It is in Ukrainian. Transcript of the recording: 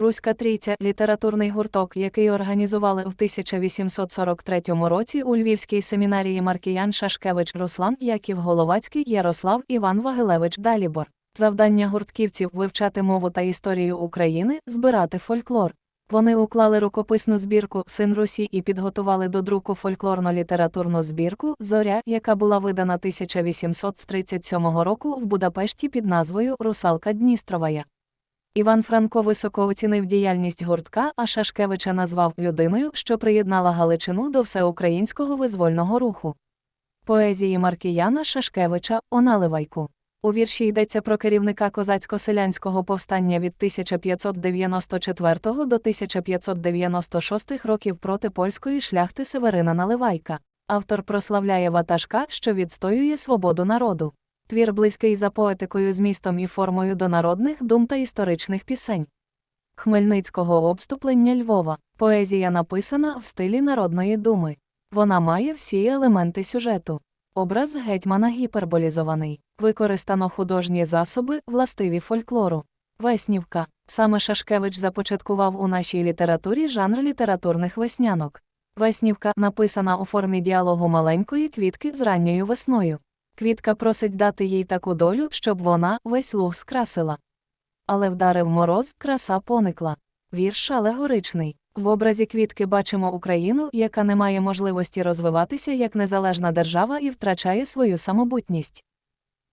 Руська трійця літературний гурток, який організували в 1843 році у Львівській семінарії Маркіян Шашкевич Руслан Яків Головацький Ярослав Іван Вагилевич Далібор. Завдання гуртківців вивчати мову та історію України, збирати фольклор. Вони уклали рукописну збірку Син Русі і підготували до друку фольклорно-літературну збірку Зоря, яка була видана 1837 року в Будапешті під назвою Русалка Дністровая. Іван Франко високо оцінив діяльність гуртка, а Шашкевича назвав людиною, що приєднала Галичину до всеукраїнського визвольного руху. Поезії Маркіяна Шашкевича Оналивайку. У вірші йдеться про керівника козацько-селянського повстання від 1594 до 1596 років проти польської шляхти Северина Наливайка. Автор прославляє ватажка, що відстоює свободу народу. Твір близький за поетикою змістом і формою до народних дум та історичних пісень. Хмельницького обступлення Львова. Поезія написана в стилі народної думи. Вона має всі елементи сюжету. Образ гетьмана гіперболізований. Використано художні засоби, властиві фольклору. Веснівка. Саме Шашкевич започаткував у нашій літературі жанр літературних веснянок. Веснівка написана у формі діалогу маленької квітки з ранньою весною. Квітка просить дати їй таку долю, щоб вона весь луг скрасила. Але вдарив мороз, краса поникла. Вірш алегоричний. В образі квітки бачимо Україну, яка не має можливості розвиватися як незалежна держава і втрачає свою самобутність.